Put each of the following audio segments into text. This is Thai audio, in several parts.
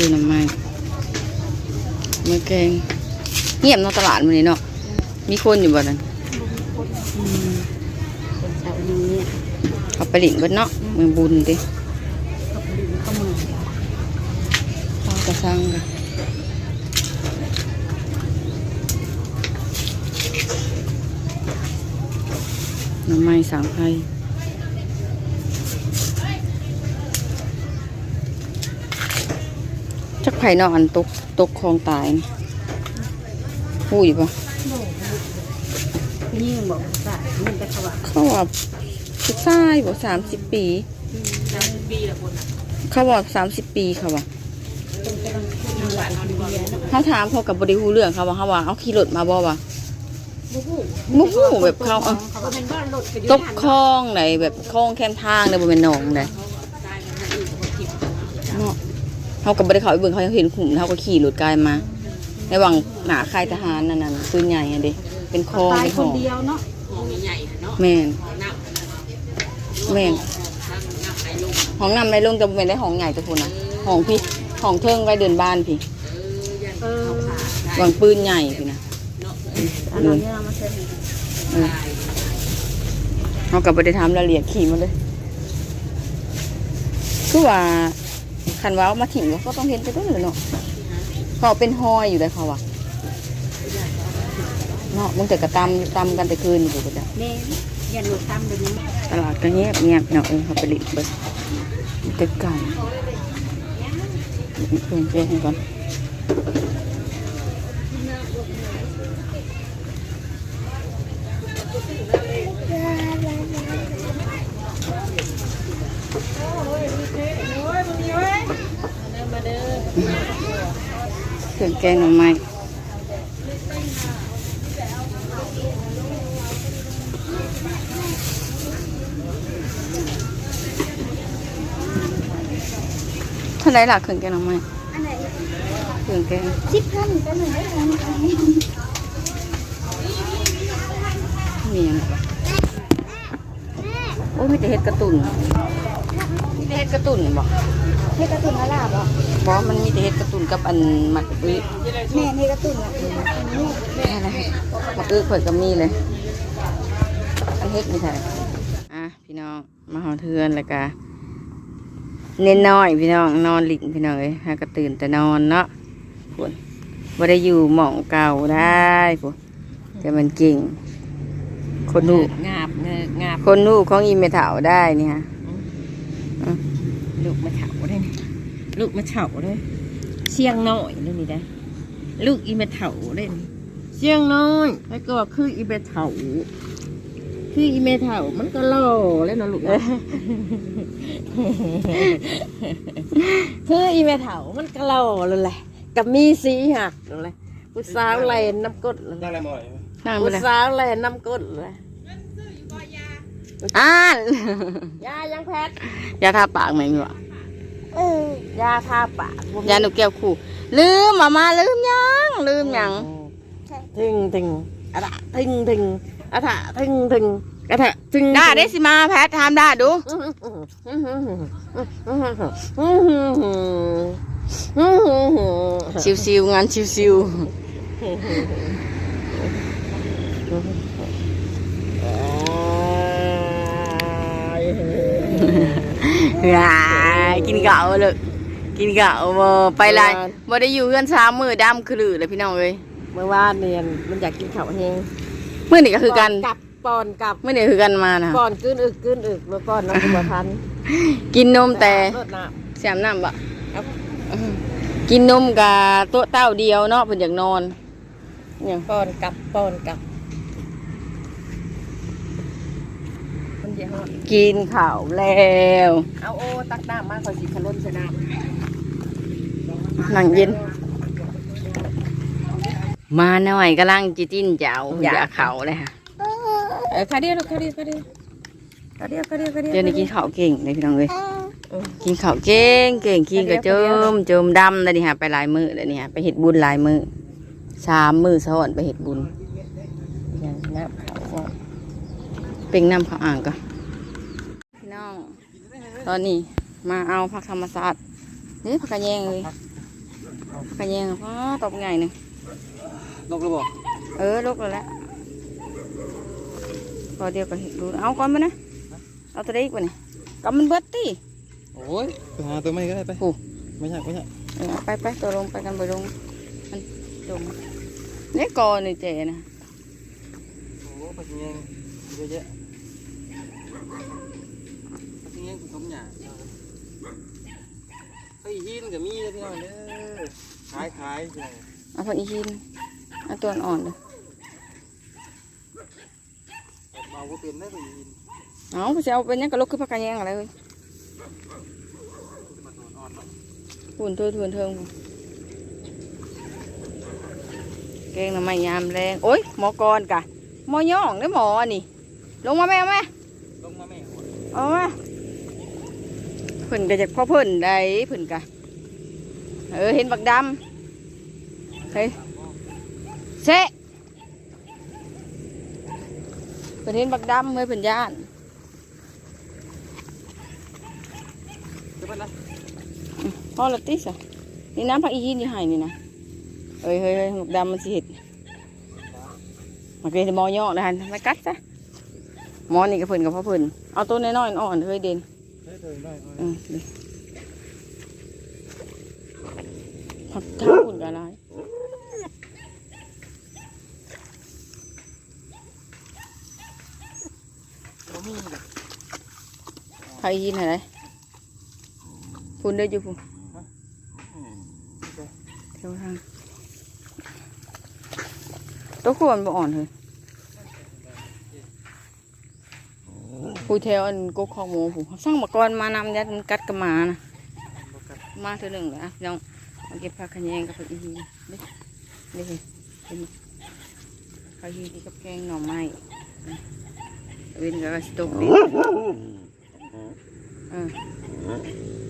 ซื้อหน้ำไม้เมื่อแกงเงียบเนาะตลาดมื้อนี้เนาะมีคนอยู่บ่นั่นอืมเป็นเสาร์นี้เนี่ยเอาไปหลินเบิดเนาะมือบุญติเขาไปดูเข้ามาข้าวกระซังกันหน้ำไม้สามไผ่ จักไผ่เนาะอันตกตกคลองตายนี่หู้อยู่ปะพี่ยิ่งบอกว่ามันจะเขาว่าเขาว่าผู้ชายบอกสามสิบปีสามปีละคนอะเขาบอกสามสิบปีเขาว่าเป็นกำลังทำหวานดีๆนะเขาถามเขากับบริหูเรื่องเขาว่าเขาว่าเอาขี่รถมาบ่วะบุ้บุ้หูแบบเขาเอาเขาเป็นบ้านรถตกคลองไหนแบบคลองแคมทางเนี่ยบนเป็นหนองเลยเนาะ เขากับบริเขาไปเบิ่งเขายังเห็นขุมเขาก็ขี่รถกายมาในวังหนาค่ายทหารนั่นน่ะปืนใหญ่อะเดิเป็นคลองตายเป็นคห้อนงเดียวเนาะแม่นแม่นห้องน้ำในลงจะเป็นได้ห้องใหญ่ตัวคุณนะห้องพี่ห้องเทิงไว้เดินบ้านพี่เออวางปืนใหญ่พี่นะอันนี้เรามาเซ็นเออเขากับบริทำรายละเอียดขี่มาเลยคือว่า คันว่าเอามาถิ่มก็ต้องเห็นไปต้นเลยเนาะเขาเป็นห้อยอยู่เลยเขาอะเนาะมึงแต่กระตำตำกันแต่คืนอยู่ก็จะเน่ยันหลุดตามเดี๋ยวนี้ตลาดก็เงียบเงียบเนาะเออเขาไปลิบเบิดตึกไก่เพื่อนเจ๊ให้ก่อน เครื่องแกงหน่อไม้เท่าไหรล่ะเครื่องแกงหน่อไม้อันไหนเครื่องแกงสิบพันก็หนึ่งได้พันมีอะไรบ้างโอ้ยมีแต่เห็ดกระตุ่นมีแต่เห็ดกระตุ่นบอก ให้กระตุ้นอะไรบ่บอกมันมีแต่เห็ดกระตุ่นกับอันหมักอื้อแม่ให้กระตุ้นอะนี่อะไรหมักอื้อข่อยก็มีเลย อันเห็ดไม่ใช่อะพี่น้องมาหอเทือนแล้วก็เน้นน้อยพี่น้องนอนหลิงพี่น้องเอ้ยหากระตื่นแต่นอนเนาะพวกว่าได้อยู่หม่องเก่าได้พวกแต่มันเก่ง คนลูกงาบเงงาบคนลูกของอีเมถาวได้เนี่ย ลูกมาเฉาได้ลูกมาเฉาได้เชียงน้อยนี่นี่ได้ลูกอีเมเถาได้เชียงน้อยแล้วก็คืออีเมเถาคืออีเมเถามันก็หล่อแล้วเนาะลูกเนาะคืออีเมเถามันก็หล่อเลยแหละกับมีสีหักเลยผู้สาวแลนน้ำกดเลยนั่งอะไรหมอยนั่งไปผู้เลยสาวแลนน้ำกดเลย อ่านยายังแพทย์ยาทาปากไหมมีวะเออยาทาปากบ่มียาหนูแก้วคู่ ลืมมามาลืมยังลืมยังถึงถึงอะถะถึงถึงอะถะถึงถึงอะถะถึงได้ได้สิมาแพททำได้ดูชิวๆงานชิวๆอ่า กินเก่าเลยกินเก่าบ่ไปไรบ่ได้อยู่เพื่อนสามมือดำคือลือเลยพี่น้องเอ้ยเมื่อวานเนียนมันอยากกินข้าวแห้งมื่อนี่ก็คือกันกับปอนกับมื่อนี่คือกันมานะปอนกึนอึกกึนอึกแล้วปอนน้ำตัวพันกินนมแต่รดน้แสมน้ำบะำครับกินนมกับโต๊ะเต้าเดียวเนาะเพิ่นอยากนอนเนี่ยปอนกับปอนกับมันเดี๋ยว กินข้าวแล้วเอาโอตักน้ำมาคอยสิขลุ่นใส่น้หนังเย็น มาหน่อยกำลังจิจิ้นเจ้าอยากเขาเลยค่ะำเออคาเดียวลูกคาเดียวคาเดียวคาเดียวคาเดียวคาเดียวเดี๋ยวนี้กินข้าวเก่งเลยพี่น้องเลยกินข้าวเก่งเก่งกินกับเจิมเจิมดำเลยนี่ฮะไปหลายมือเลยนี่ฮะไปเห็ดบุญหลายมือสามมือซ้อนไปเห็ดบุญอย่างน้ำเขาก็เป็นน้ำข้าวอ่างก็ พี่น้อง ตอนนี้มาเอาผักธรรมศาสตร์นี่ผักกระแยงเลยขยงพ่อตบไงหนึ่งลกระบอกเออลูกแล้วแหละพอเดียวก็เห็นดูเอาก่อนมานะเอาตัวนี้อีกว่านี่กำมันเบิดตีโอ้ยไปหาตัวไม่ก็ได้ไปโอ้ไม่ใช่ไม่ใช่เออเอาไปไปตัวลงไปกันไปลงมันจมนี่กอนี่เจนะโอ้ปลาเงี้ยเยอะแยะปลาเงี้ยคือคำ หยาบไอ้หินกับมีเลยพี่น้องเด้อขายขายพี่น้องเอาพออีหินเอาตัวอ่อนเลยเบาก็เป็นได้ตัวหินเอาไปเอาเป็นยังกะลูกคือพักกันยังอะไรเว้ยมาตัวอ่อนเนาะหุ่นตัวทวนเทิงพู้นเก่งทำไมยามแรงโอ้ยหมอกรกะหมอย่องได้อหมอนี่ลงมาแม่เอาแม่ลงมาแม่หัวเอามา เพิ่นก็จากพ่อเพิ่นได้เพิ่นกะเออเห็นบักดำเฮ้ยเซะเพิ่นเห็นบักดำเฮ้ยเพิ่นย่านจะเป็นไรพ่อละติสะนี่น้ำผักอีหินอยู่ให้นี่นะเฮ้ยเฮ้ยเฮ้ยบักดำมันสิเห็ดมันเป็นหมอย่อนะฮะไม่กัดซะหมอนี่ก็เพิ่นกับพ่อเพิ่นเอาตัวน้อยๆอ่อนๆเฮ้ยเด่นเฮ้ยเดินได้ อืมดิผักเท้าคุณกับอะไรใครยินอะไรคุณได้อยู่คุณเท่าทางตัวขวมันบ่อ่อนเลย ผู้แถวอันกกของหมูผู้สร้างมาก่อนมานำยัดมันกัดกับหมานะมาเท่าหนึ่งแล้วพี่น้องมาเก็บผักขยงกับผักอีฮีนี่นี่เห็นเห็นผักอีฮีกับแกงหน่อไม้เว้นกับสต๊อกดิเออ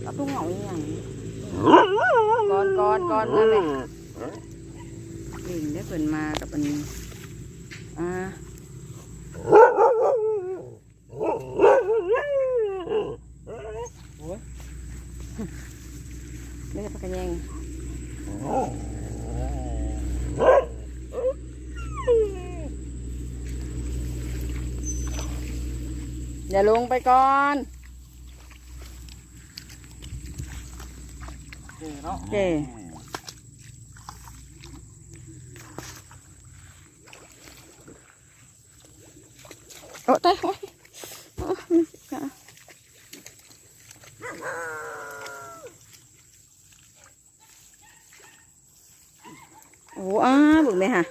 เอาตุ้งเหงาอย่างนี้ก่อนก่อนก่อนมาเลยดิ่งได้เปิดมากับอันอ่า โอ้ย ไม่ใช่ผักกระ แยงอย่าลงไปก่อนเจ๋เนาะเจโอ้ตายโอ้ยโอ้ยมันสิขาโอ้อ้าบึกไหมฮะ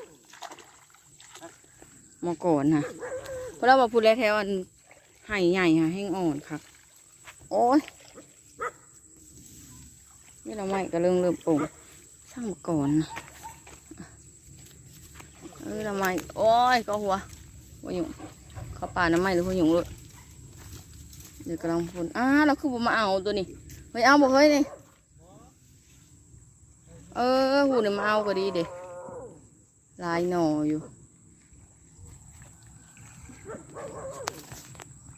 มา ก่อนฮะเพราะเรามาพูดแล้วแถวอันไห่ใหญ่ฮะแห้งอ่อนครับ โอ้ยนี่เราไม่ก็เริ่มเริ่มปรุงสร้างมาก่อนนะเออทำไมโอ้ยก็หัวหัวหยุ่งเขาป่าน้ำไม้หรือหัวหยุ่งเลยเดี๋ยวกำลังพูนอ้าเราคือผมมาเอาตัวนี้เฮ้ยเอาบอกเฮ้ยนี่เออหูเนี่ยมาเอาก็ดีเด็ลายหน่ออยู่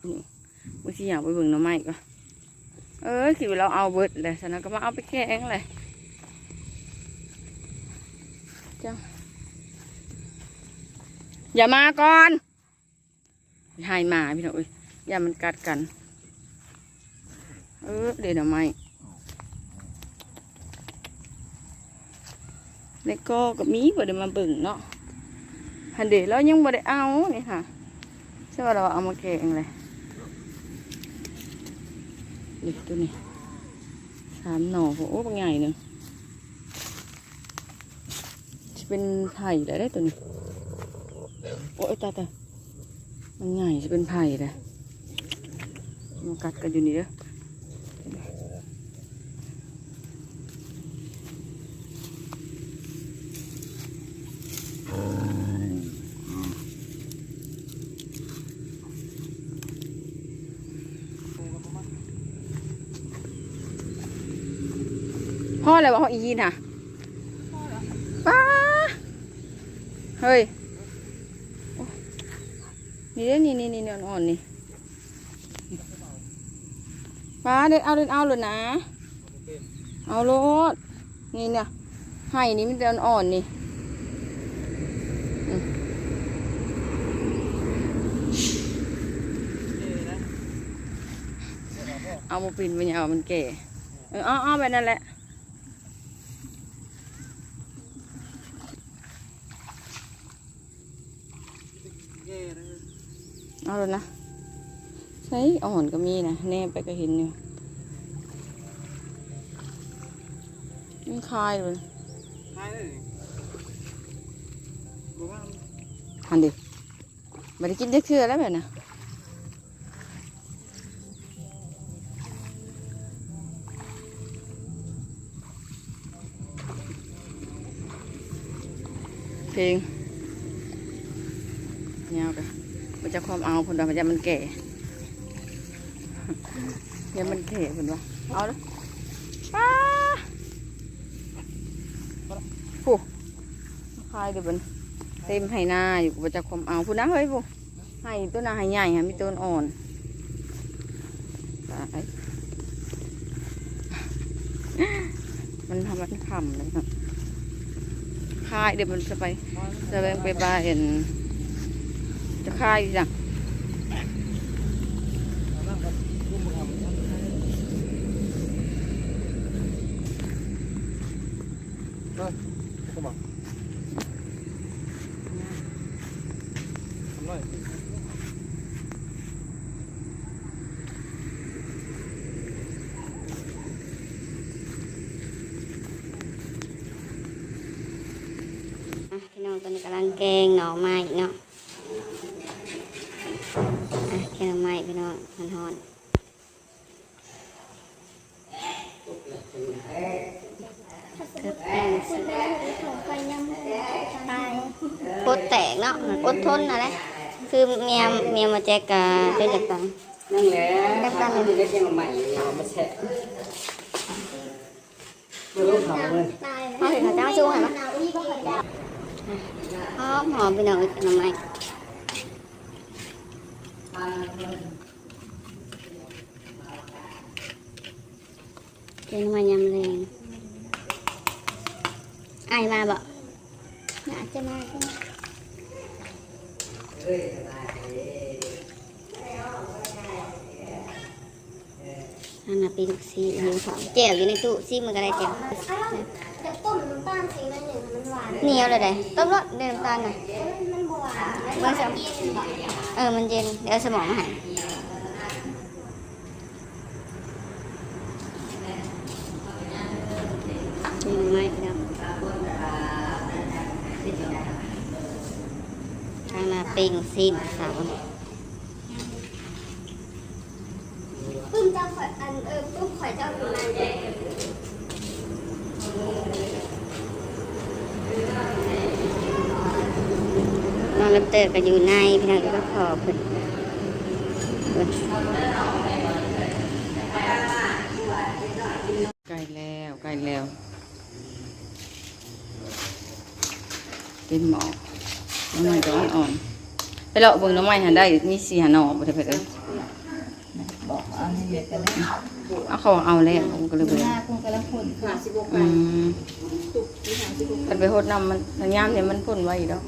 นี่บางทีอยากไปเบิ่งหน้ำไม้ก็เออคิดว่าเราเอาเบิดเลยฉะนั้นก็มาเอาไปแกงเลยจ้าอย่ามาก่อนห้หมาพี่น้องเอ้ยอย่ามันกัดกัน เออเดี๋ยวทำไมเล็กก็กับมีบ่ได้มาเบิ่งเนาะฮันเดแล้วยังบ่ได้เอานี่ค่ะใช่ว่าเราเอามาแกงเลย นี่ตัวนี้สามหน่อโอ้บางใหญ่เนอะจะเป็นไผ่ได้ได้ตัวนี้โอ้ยตาตามันใหญ่จะเป็นไผ่เลยมากัดกันอยู่นี่เด้อ พ่ออะไรวะพ่ออีน่ะป้าเฮ้ย นี่เด้นี่นี่นี่นี่อ่อนๆนี่ป้าเด็ดเอาเด็ดเอาเลยนะ เอาโลดนี่เนี่ยให้นี่มันเดินอ่อนนี่เอามาปินไปเนี่ยเอามันแก่ เอออาเอาไปนั่นแหละ เย่เลย เอาเลยนะใช่อ่อนก็มีนะแน่ไปก็เห็นอยู่มันคลายเลยท้ายเลยกูว่าหันดิไม่ได้กินได้เชื่อแล้วแบบน่ะเพลง นจะความเอาคนเรามันจะมันแก่เดี๋ยมันแก่คนวะเอาเลยป้าผู้คายเดี๋ยวมันเต็มไห้หน้าอยู่กับจะความเอาพูดนะเฮ้ยพูไห้ตัวหน้าไห้ใหญ่ฮะมีต้นอ่อนตายมันทำมันขำเลยครับคายเดี๋ยวมันจะไปจะไปไปบ้าเห็น จะคายอยู่จ้ะนั่งกับกูมึงทำเออกูบอกทำหน่อยอะพี่น้องตอนนี้กำลังแกงหน่อไม้เนาะ พี่น้องมันหอนเกือบแป้งสิโคตรแตกเนาะมันอดทนอะไรคือเมียเมียมาแจกกะเป็นจากกันนั่นแหละแป๊บๆมันจะยังใหม่เอามาแฉะเขาเห็นเขาเจ้าชู้เห็นไหมหอมหอมพี่น้องหน่อไม้แกงหน่อไม้ ยำแรงไอายมาบ่น่าจะมาใช่ไหมอันน่ะปีลูกซีหิวของแจ่วอยู่ในตู้ซีมันก็ได้แจ่วจะต้มน้ำตาลสีมันหนึ่งมันหวานเหนียวเลยได้ต้มรสเดินำตาลหน่อยมันบหวาน เมื่อสมเออ มันเย็น เดี๋ยวสมองมาให้นี่ไม่ครับทางนาปิงซีนสาวปึ้มเจ้าข่อยอันเออปึ้มข่อยเจ้าอยู่ในนอ นรับเตอร์ก็อยู่ในพี่น้องก็ขอเพิ่นเพิ่นใกล้แล้วใกล้แล้วเป็นหมอกน้ำมันก็อ่อนๆไปเลาะเบิ่งน้ำมันหันได้มีสี่หันหน่อบ่ได้ไปเลยเอาเขาเอาแล้วผมก็เลยไปอืมมันไปโหดน้ำมันมันยามเนี่ยมันพ่นไว้อ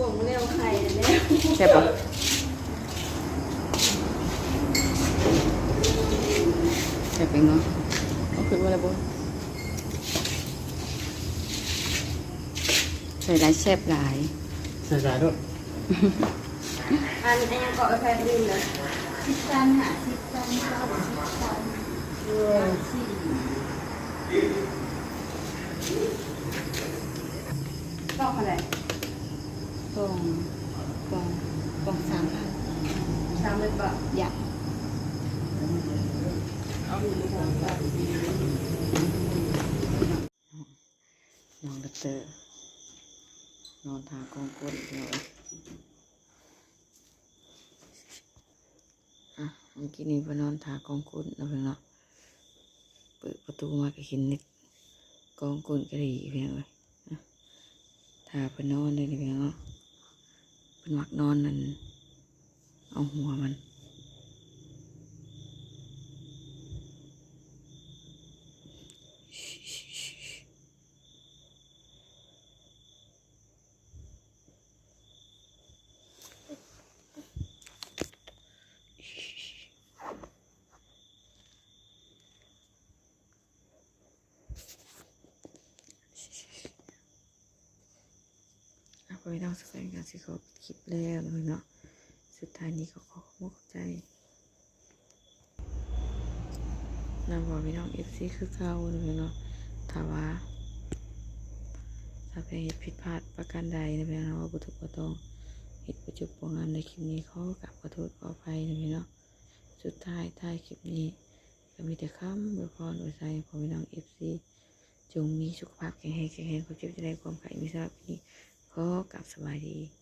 ยู่แล้วใช่ปะใช่เป็นเนาะเอาขึ้นมาเลยบุใส่หลายแซ่บหลายใส่ใจด้วยอันอันยังเกาะแพนดินเลยกล่องอะไรก ล่องกล่องกล่องสามพันสามเลยปะอยากนอนดับเตอร์นอนทากองก้นเดี๋ยอะเมื่อกี้นี้ไปนอนทากองก้นแล้วเพื่อนเนาะเปิดประตูมาก็เห็นนิดกองก้นกระดี่เพียงเลยทาไปนอนเลยเพียงเนาะ มักนอนนั่นเอาหัวมัน สักการการสิเขาคลิปแล้วนะพี่เนาะสุดท้ายนี้ก็ขอขอบใจนำบอกพี่น้องเอฟซีคือเก่านะพี่เนาะถ้าว่าถ้าไปเหตุผิดพลาดประการใดนะพี่น้องว่าบุตรก็ต้องเหตุประจุปงานในคลิปนี้เขอกลับขอโทษขออภัยนะพี่เนาะสุดท้ายท้ายคลิปนี้ก็มีแต่คำอวยพรอวยใจของพี่น้องเอฟซีจงมีสุขภาพแข็งแรงแข็งแรงความเจ็บจะได้ความไข่มีสำหรับวัน ก็กลับสบายดี